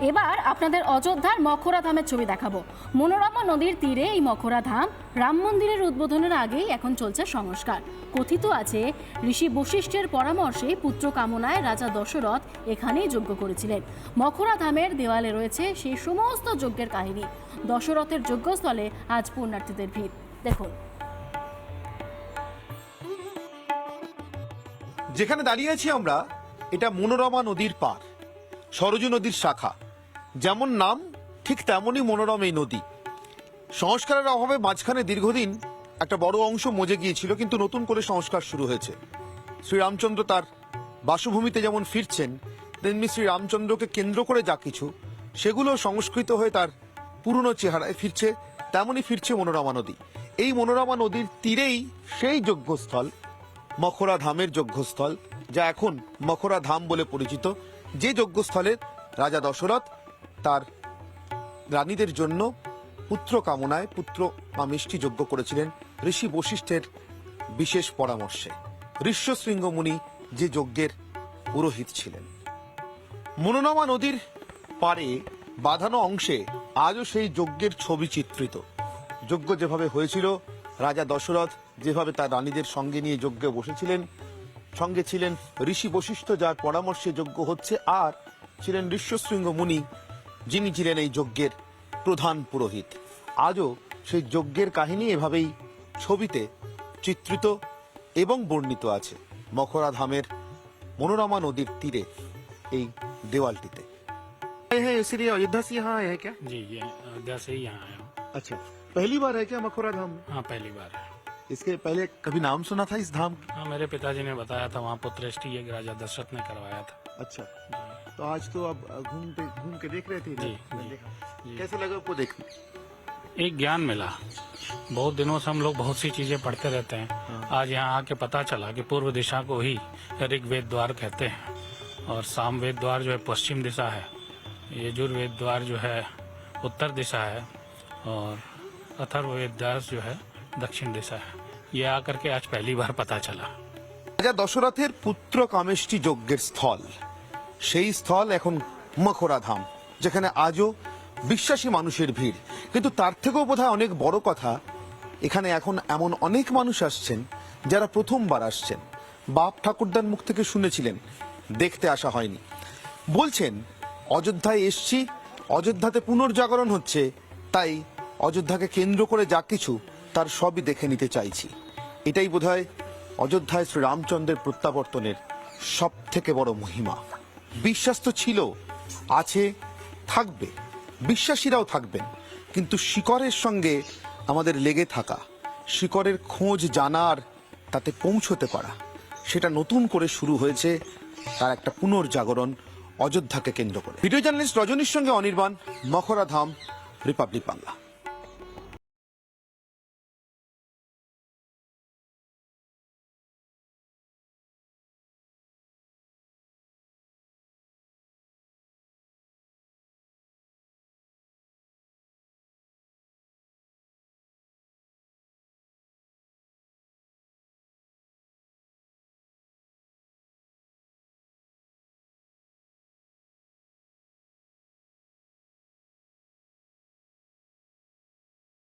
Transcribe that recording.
এবার আপনাদের অযোধ্যার মখরা ধামের ছবি দেখাবো। মনোরমা নদীর তীরে এই মখরা ধাম রাম মন্দিরের উদ্বোধনের আগেই এখন চলছে সংস্কার। কথিত আছে, ঋষি বশিষ্ঠের পরামর্শে পুত্র কামনায় রাজা দশরথ এখানেই যজ্ঞ করেছিলেন। মখরা ধামের দেওয়ালে রয়েছে সেই সমস্ত যজ্ঞের কাহিনী। দশরথের যজ্ঞস্থলে আজ পুণ্যার্থীদের ভিড়। দেখুন। যেখানে দাঁড়িয়ে আছি আমরা, এটা মনোরমা নদীর পার সরজু নদীর শাখা। যেমন নাম, ঠিক তেমনই মনোরম এই নদী। সংস্কারের অভাবে মাঝখানে দীর্ঘদিন একটা বড় অংশ মজে গিয়েছিল, কিন্তু নতুন করে সংস্কার শুরু হয়েছে। শ্রীরামচন্দ্র তার বাসভূমিতে যেমন ফিরছেন, তেমনি শ্রীরামচন্দ্রকে কেন্দ্র করে যা কিছু, সেগুলো সংস্কৃত হয়ে তার পুরনো চেহারায় ফিরছে, তেমনই ফিরছে মনোরমা নদী। এই মনোরমা নদীর তীরেই সেই যজ্ঞস্থল, মখরা ধামের যজ্ঞস্থল, যা এখন মখরা ধাম বলে পরিচিত, যে যজ্ঞস্থলে রাজা দশরথ তার রানীদের জন্য পুত্র কামনায় পুত্র বা মিষ্টি যজ্ঞ করেছিলেন ঋষি বশিষ্ঠের বিশেষ পরামর্শে। ঋষ্যশৃঙ্গ মুনি যে যজ্ঞের পুরোহিত ছিলেন। মনোনমা নদীর পারে বাঁধানো অংশে আজও সেই যজ্ঞের ছবি চিত্রিত। যজ্ঞ যেভাবে হয়েছিল, রাজা দশরথ যেভাবে তার রানীদের সঙ্গে নিয়ে যজ্ঞে বসেছিলেন, সঙ্গে ছিলেন ঋষি বশিষ্ঠ যার পরামর্শে যজ্ঞ হচ্ছে, আর ছিলেন ঋষ্যশৃঙ্গ মুনি যিনি ছিলেন এই যজ্ঞের প্রধান পুরোহিত আজও সেই যজ্ঞের কাহিনী এভাবেই ছবিতে চিত্রিত এবং বর্ণিত আছে মখরা ধামের মনোরমা নদীর তীরে এই দেওয়ালটিতে आए हैं इसीलिए अयोध्या से यहाँ आए हैं क्या जी ये अयोध्या से ही यहाँ आया हूँ अच्छा पहली बार है क्या मखोरा धाम हाँ पहली बार है इसके पहले कभी नाम सुना था इस धाम का? हाँ मेरे पिताजी ने बताया था वहाँ पुत्रष्टि राजा दशरथ ने करवाया था। अच्छा। तो आज तो अब घूम घूम के देख रहे थे जी, जी। कैसे लगा आपको देखने? एक ज्ञान मिला। बहुत दिनों से हम लोग बहुत सी चीज़ें पढ़ते रहते हैं। आज यहाँ आके पता चला कि पूर्व दिशा को ही ऋग्वेद द्वार कहते हैं। और सामवेद द्वार जो है पश्चिम दिशा है। यजुर्वेद द्वार जो है उत्तर दिशा है। और अथर्ववेद द्वार जो है दक्षिण दिशा है ये आकर के आज पहली बार पता चला রাজা দশরথের পুত্র কামেষ্টি যজ্ঞের স্থল সেই স্থল এখন মখরা ধাম যেখানে আজও বিশ্বাসী মানুষের ভিড় কিন্তু তার থেকেও বোধহয় অনেক বড় কথা এখানে এখন এমন অনেক মানুষ আসছেন যারা প্রথমবার আসছেন বাপ ঠাকুরদার মুখ থেকে শুনেছিলেন দেখতে আসা হয়নি বলছেন অযোধ্যায় এসছি অযোধ্যাতে পুনর্জাগরণ হচ্ছে তাই অযোধ্যাকে কেন্দ্র করে যা কিছু তার সবই দেখে নিতে চাইছি। এটাই বোধহয় অযোধ্যায় শ্রীরামচন্দ্রের প্রত্যাবর্তনের সব থেকে বড় মহিমা। বিশ্বাস তো ছিল, আছে, থাকবে। বিশ্বাসীরাও থাকবেন, কিন্তু শিকরের সঙ্গে আমাদের লেগে থাকা শিকরের খোঁজ জানার তাতে পৌঁছতে পারা, সেটা নতুন করে শুরু হয়েছে তার একটা পুনর্জাগরণ অযোধ্যাকে কেন্দ্র করে। ভিডিও জার্নালিস্ট রজনীর সঙ্গে অনির্বাণ মখরা ধাম রিপাবলিক বাংলা।